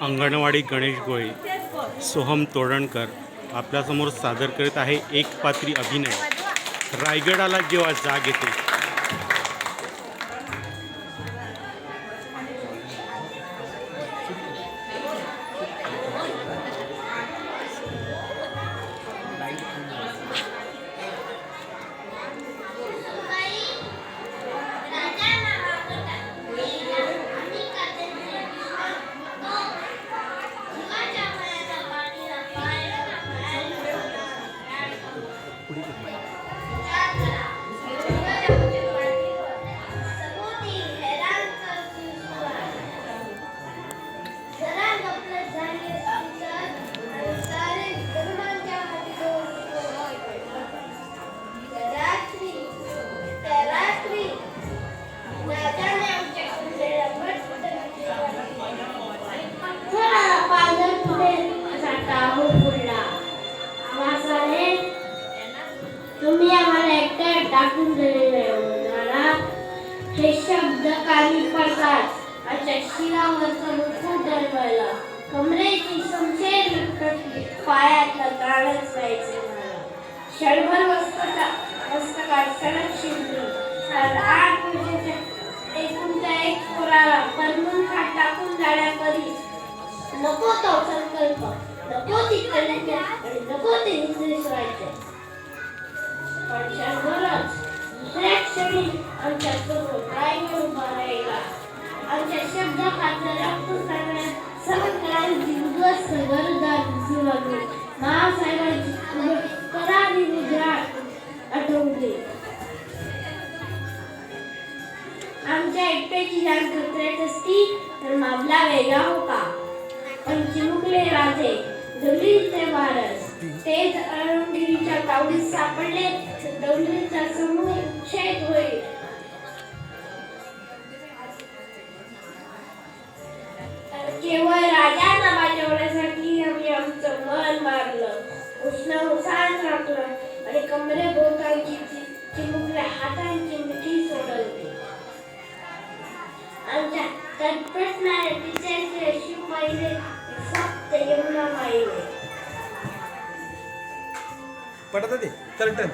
अंगणवाडी गणेश गोळे सोहम तोडणकर आपल्यासमोर सादर करीत आहे एक पात्री अभिनय. रायगडाला जेव्हा जाग येते तुम्ही आम्हाला एकट्या टाकून दिलेले मला हे शब्द कानी पडतात. अशा शिरावरचा मुकुट दरवळला पायातलं गाणंच पाहिजे मला क्षणभर शिरली. सात आठ वर्षाच्या एकूणच्या एक पोराला खाट टाकून जाण्यापरी नको तो संकल्प. नको ती आणि नको ते विसरायचे पण क्षणभरच दुसऱ्या क्षणी आमच्यासमोर रायगड उभा राहिला आमच्या शब्द खातलं रक्त सांगण्या सहकाल दिवस सगळं आमच्या एकट्याची जाण करत असती तर मामला वेगळा होता. पण चिमुकले राजे दौलीचे वारस तेच अरुणगिरीच्या तावडीत सापडले दौलीचा समूह छेद होईल. केवळ राजांना वाजवण्यासाठी आम्ही आमचं मन मारलं. उष्ण उसान पटत ते चल टन